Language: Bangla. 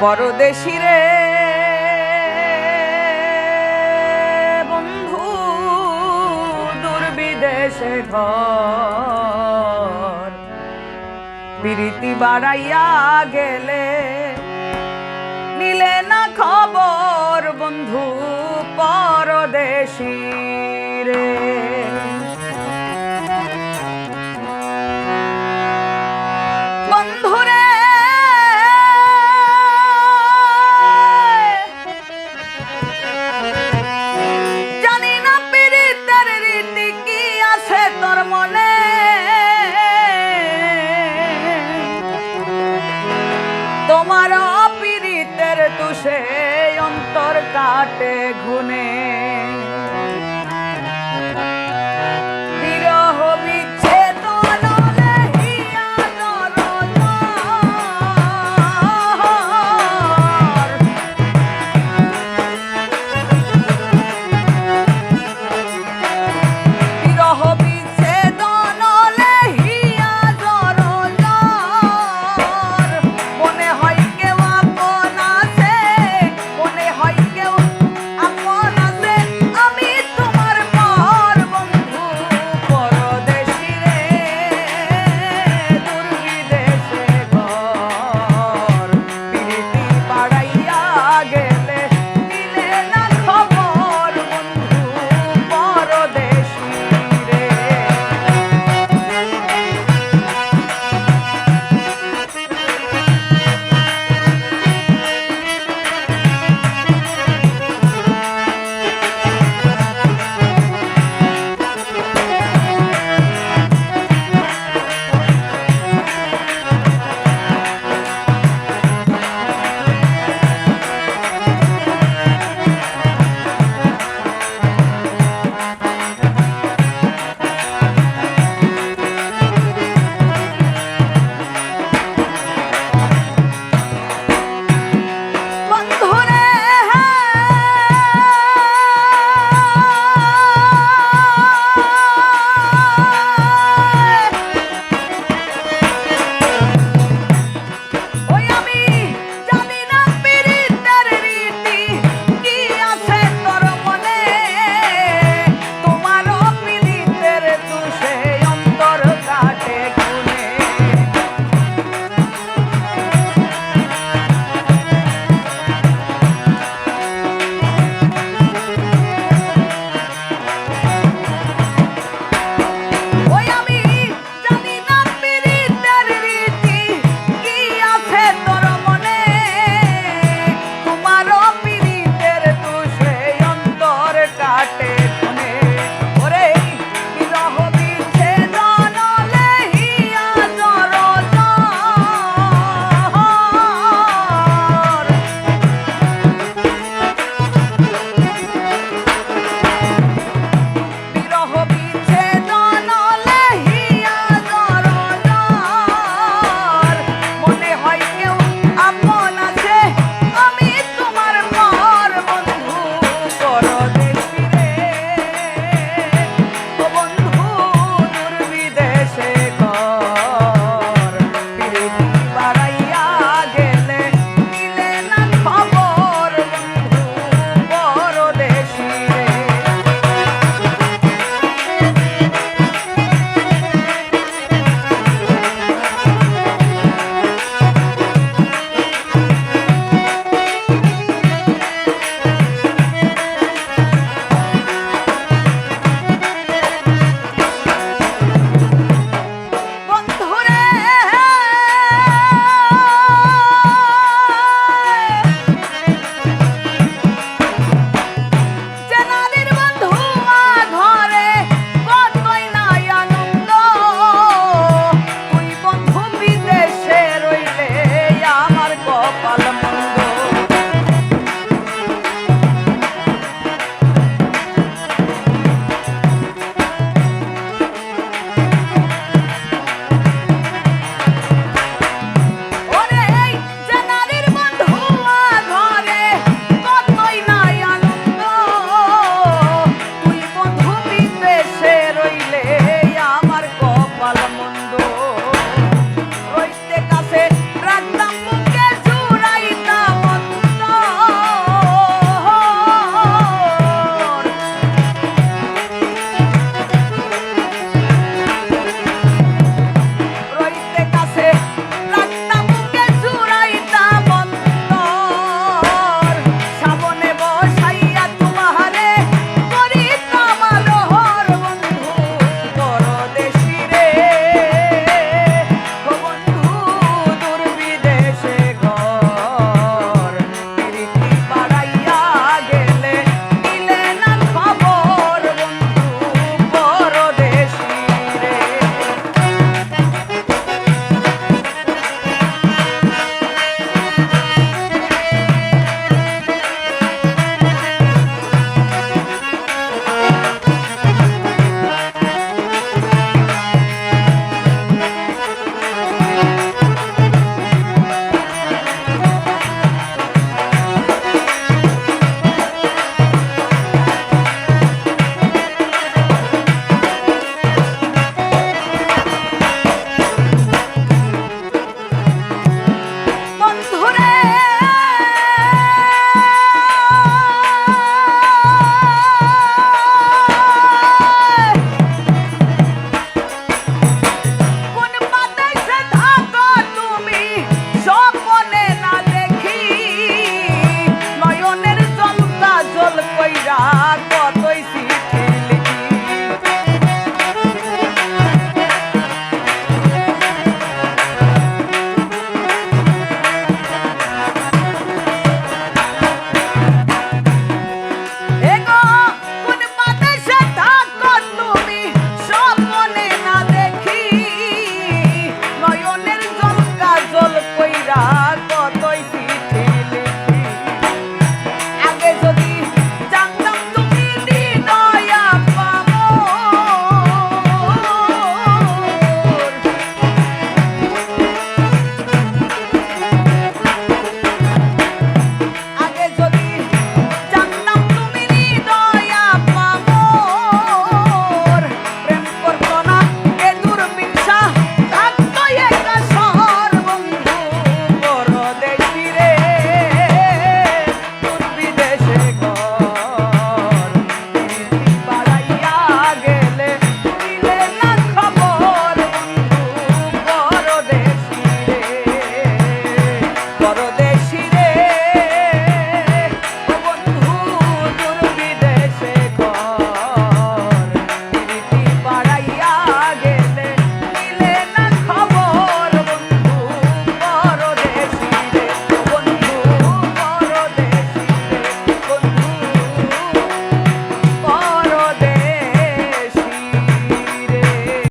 পরদেশি রে। বন্ধু দুর্বিদেশে ঘর। প্রীতি বাড়াইয়া গেলে নিলে না খবর বন্ধু পরদেশী। চোখের তুষে অন্তর কাটে ঘুনে